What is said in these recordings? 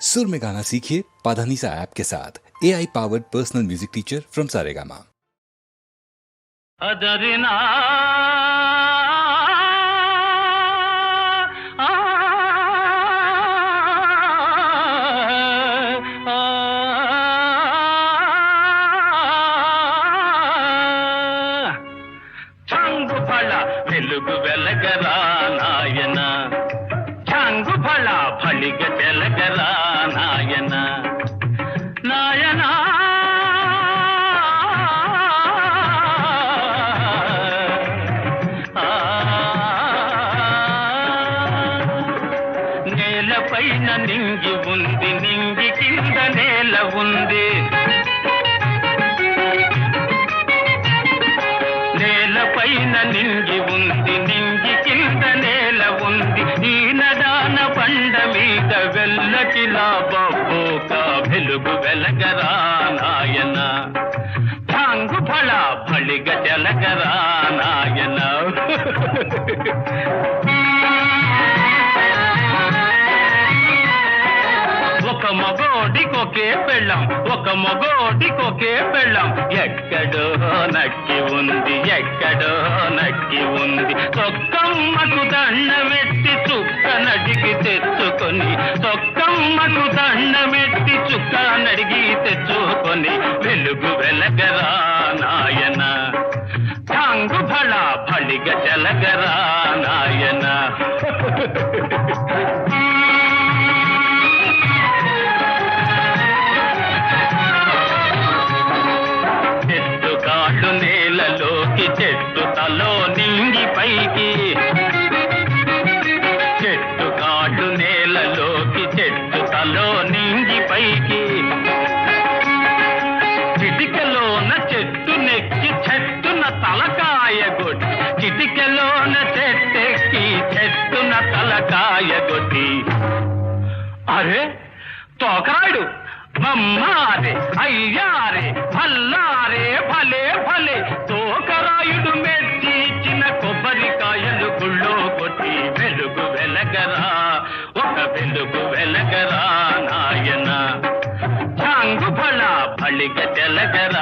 सुर में गाना सीखिए पाधानीसा ऐप के साथ A I powered personal music teacher from Saregama అదరినా చంగు ఫళ వెలుగు వెలగరా నాయన చంగు ఫళ ఫళిగ తెలగరా నాయన నాయనా. నేలపైన నింగి ఉంది నింగి కింద నేల ఉంది. నేలపైన నింగి ఉంది వెల్లకిలా బొబ్బోక వెలుగు వెలగరా నాయన. ఠాంగు ఫళ ఫళిగ జలగరా నాయన. ఒక మగోడికొకే పెళ్ళం ఒక మగోడికొకే పెళ్ళం. ఎక్కడో నక్కి ఉంది ఎక్కడో నక్కి ఉంది. తొక్కమ్మకు దండమెట్టి అమ్మకు దండమెట్టి చుక్క నడిగి తెచ్చుకొని వెలుగు వెలగరా నాయన. టాంగు ఫళ ఫళిగ చెలగరా నాయన. చెట్టు కాళ్ళు నేలలోకి చెట్టు తలో నింగి పైకి. చిటికలోన చెట్టు నెక్కి చెట్టున తలకాయ కొట్టి చిటికలోన చెట్టెక్కి చెట్టున తలకాయ కొట్టి అరే తోకరాయుడు మమ్మారే అయ్యారే భల్లారే భలే భలే. తోకరాయుడు మెచ్చి చిన్న కొబ్బరికాయలు గుళ్ళో కొట్టి వెలుగు వెలగరా ఒక వెలుగు వెలగరా. మళ్ళీ చాంగు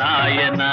నాయనా?